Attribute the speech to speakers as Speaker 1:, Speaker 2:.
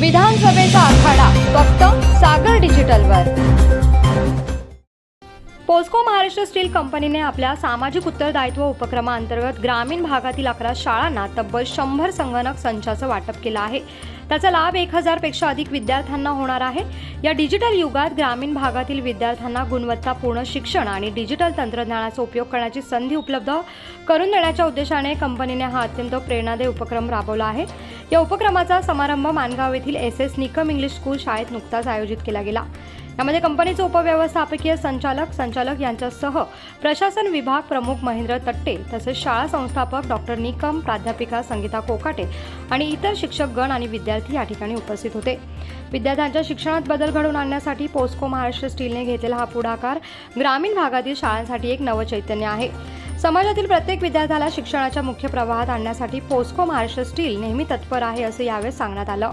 Speaker 1: विधानसभेचा आखाडा फक्त सागर POCSO Maharashtra steel कंपनीने आपल्या सामाजिक उत्तरदायित्व उपक्रमाअंतर्गत ग्रामीण भागातील अकरा शाळांना तब्बल शंभर संगणक संचाचं वाटप केलं आहे. त्याचा लाभ एक हजारपेक्षा अधिक विद्यार्थ्यांना होणार आहे. या डिजिटल युगात ग्रामीण भागातील विद्यार्थ्यांना गुणवत्तापूर्ण शिक्षण आणि डिजिटल तंत्रज्ञानाचा उपयोग करण्याची संधी उपलब्ध करून देण्याच्या उद्देशाने कंपनीने हा अत्यंत प्रेरणादायी उपक्रम राबवला आहे. या उपक्रमाचा समारंभ मानगाव येथील S S Nikam English school शाळेत नुकताच आयोजित केला गेला. यामध्ये कंपनीचे उपव्यवस्थापकीय संचालक संचालक यांच्यासह प्रशासन विभाग प्रमुख महेंद्र तट्टे तसेच शाळा संस्थापक डॉक्टर निकम प्राध्यापिका संगीता कोकाटे आणि इतर शिक्षक गण आणि विद्यार्थी या ठिकाणी उपस्थित होते. विद्यार्थ्यांच्या शिक्षणात बदल घडवून आणण्यासाठी पोस्को महाराष्ट्र स्टीलने घेतलेला हा पुढाकार ग्रामीण भागातील शाळांसाठी एक नवचैतन्य आहे. समाजातील प्रत्येक विद्यार्थ्याला शिक्षणाच्या मुख्य प्रवाहात आणण्यासाठी पोस्को महाराष्ट्र स्टील नेहमी तत्पर आहे असं यावेळेस सांगण्यात आलं.